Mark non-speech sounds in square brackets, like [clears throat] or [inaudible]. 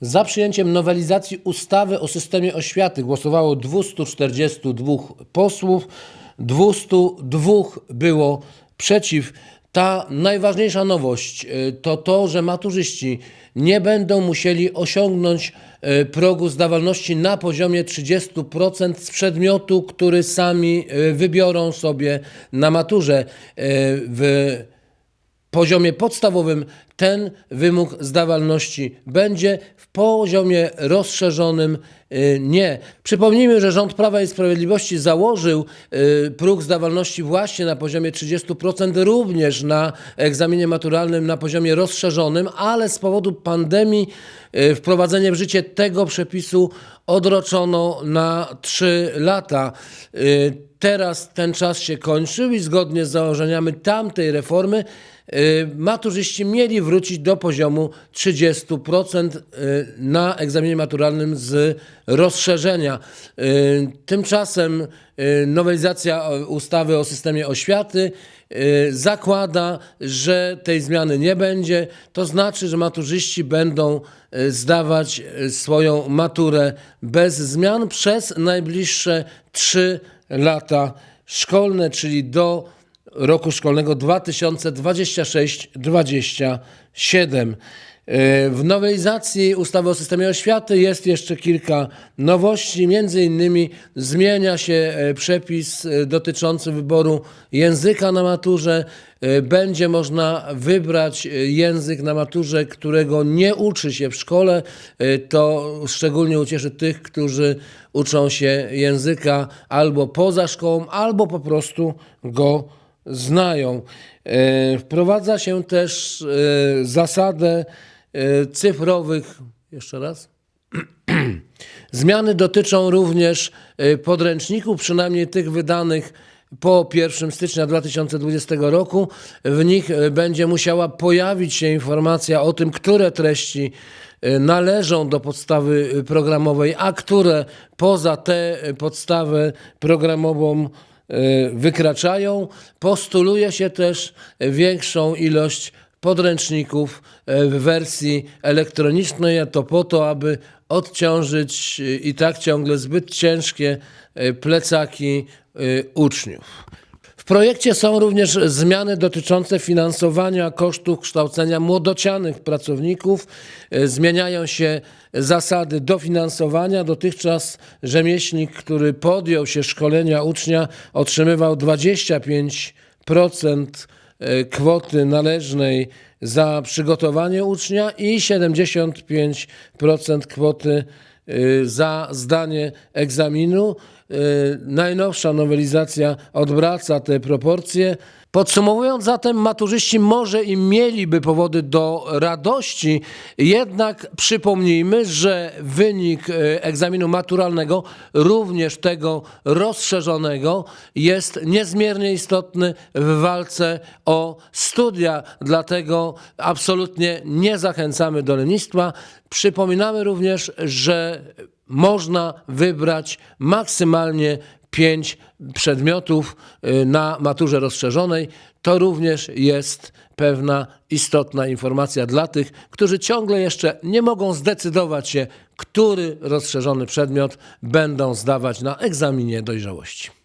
Za przyjęciem nowelizacji ustawy o systemie oświaty głosowało 242 posłów, 202 było przeciw. Ta najważniejsza nowość y, to to, że maturzyści nie będą musieli osiągnąć y, progu zdawalności na poziomie 30% z przedmiotu, który sami y, wybiorą sobie na maturze. W poziomie podstawowym ten wymóg zdawalności będzie, w poziomie rozszerzonym y, nie. Przypomnijmy, że rząd Prawa i Sprawiedliwości założył y, próg zdawalności właśnie na poziomie 30%, również na egzaminie maturalnym na poziomie rozszerzonym, ale z powodu pandemii y, wprowadzenie w życie tego przepisu odroczono na 3 lata. Teraz ten czas się kończył i zgodnie z założeniami tamtej reformy maturzyści mieli wrócić do poziomu 30% y, na egzaminie maturalnym z rozszerzenia. Y, Tymczasem y, nowelizacja ustawy o systemie oświaty zakłada, że tej zmiany nie będzie. To znaczy, że maturzyści będą zdawać swoją maturę bez zmian przez najbliższe 3 lata szkolne, czyli do roku szkolnego 2026-27. E, W nowelizacji ustawy o systemie oświaty jest jeszcze kilka nowości. Między innymi zmienia się e, przepis e, dotyczący wyboru języka na maturze. Będzie można wybrać język na maturze, którego nie uczy się w szkole. To szczególnie ucieszy tych, którzy uczą się języka albo poza szkołą, albo po prostu go znają. E, Wprowadza się też e, zasadę e, cyfrowych. Jeszcze raz. [clears throat] Zmiany dotyczą również podręczników, przynajmniej tych wydanych po 1 stycznia 2020 roku. W nich będzie musiała pojawić się informacja o tym, które treści należą do podstawy programowej, a które poza tę podstawę programową wykraczają. Postuluje się też większą ilość podręczników e, w wersji elektronicznej, a to po to, aby odciążyć e, i tak ciągle zbyt ciężkie plecaki uczniów. Projekcie są również zmiany dotyczące finansowania kosztów kształcenia młodocianych pracowników. E, Zmieniają się zasady dofinansowania. Dotychczas rzemieślnik, który podjął się szkolenia ucznia, otrzymywał 25% e, kwoty należnej za przygotowanie ucznia i 75% kwoty y, za zdanie egzaminu. Y, Najnowsza nowelizacja odwraca te proporcje. Podsumowując zatem, maturzyści może i mieliby powody do radości, jednak przypomnijmy, że wynik y, egzaminu maturalnego, również tego rozszerzonego, jest niezmiernie istotny w walce o studia. Dlatego absolutnie nie zachęcamy do lenistwa. Przypominamy również, że można wybrać maksymalnie pięć przedmiotów y, na maturze rozszerzonej. To również jest pewna istotna informacja dla tych, którzy ciągle jeszcze nie mogą zdecydować się, który rozszerzony przedmiot będą zdawać na egzaminie dojrzałości.